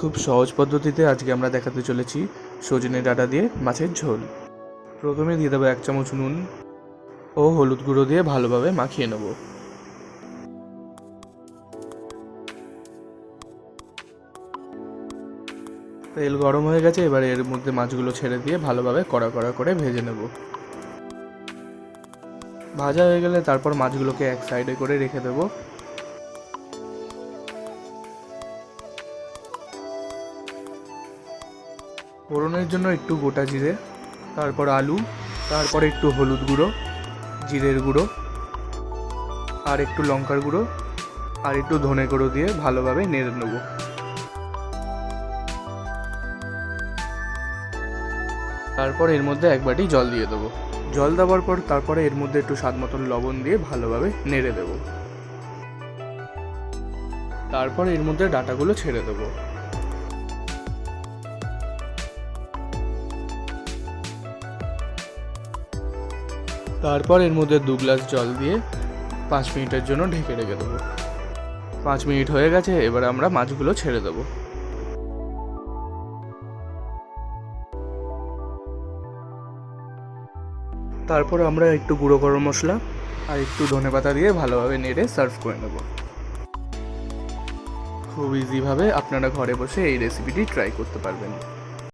খুব সহজ পদ্ধতিতে আজকে আমরা দেখাতে চলেছি সজনে ডাঁটা দিয়ে মাছের ঝোল। প্রথমে দিয়ে দেবো এক চামচ নুন ও হলুদ গুঁড়ো দিয়ে ভালোভাবে মাখিয়ে নেব। তেল গরম হয়ে গেছে, এবার এর মধ্যে মাছগুলো ছেড়ে দিয়ে ভালোভাবে কড়া কড়া করে ভেজে নেব। ভাজা হয়ে গেলে তারপর মাছগুলোকে এক সাইডে করে রেখে দেবো। ফোড়নের জন্য একটু গোটা জিরে, তারপর আলু, তারপরে একটু হলুদ গুঁড়ো, জিরের গুঁড়ো, আর একটু লঙ্কার গুঁড়ো, আর একটু ধনে গুঁড়ো দিয়ে ভালোভাবে নেড়ে নেব। তারপর এর মধ্যে এক বাটি জল দিয়ে দেবো। জল দেওয়ার পর তারপরে এর মধ্যে একটু স্বাদ মতন লবণ দিয়ে ভালোভাবে নেড়ে দেবো। তারপর এর মধ্যে ডাটাগুলো ছেড়ে দেবো। তারপর এর মধ্যে দু গ্লাস জল দিয়ে পাঁচ মিনিটের জন্য ঢেকে রেখে দেবো। পাঁচ মিনিট হয়ে গেছে, এবার আমরা মাছগুলো ছেড়ে দেবো। তারপর আমরা একটু গুঁড়ো গরম মশলা আর একটু ধনে পাতা দিয়ে ভালোভাবে নেড়ে সার্ভ করে নেব। খুব ইজিভাবে আপনারা ঘরে বসে এই রেসিপিটি ট্রাই করতে পারবেন।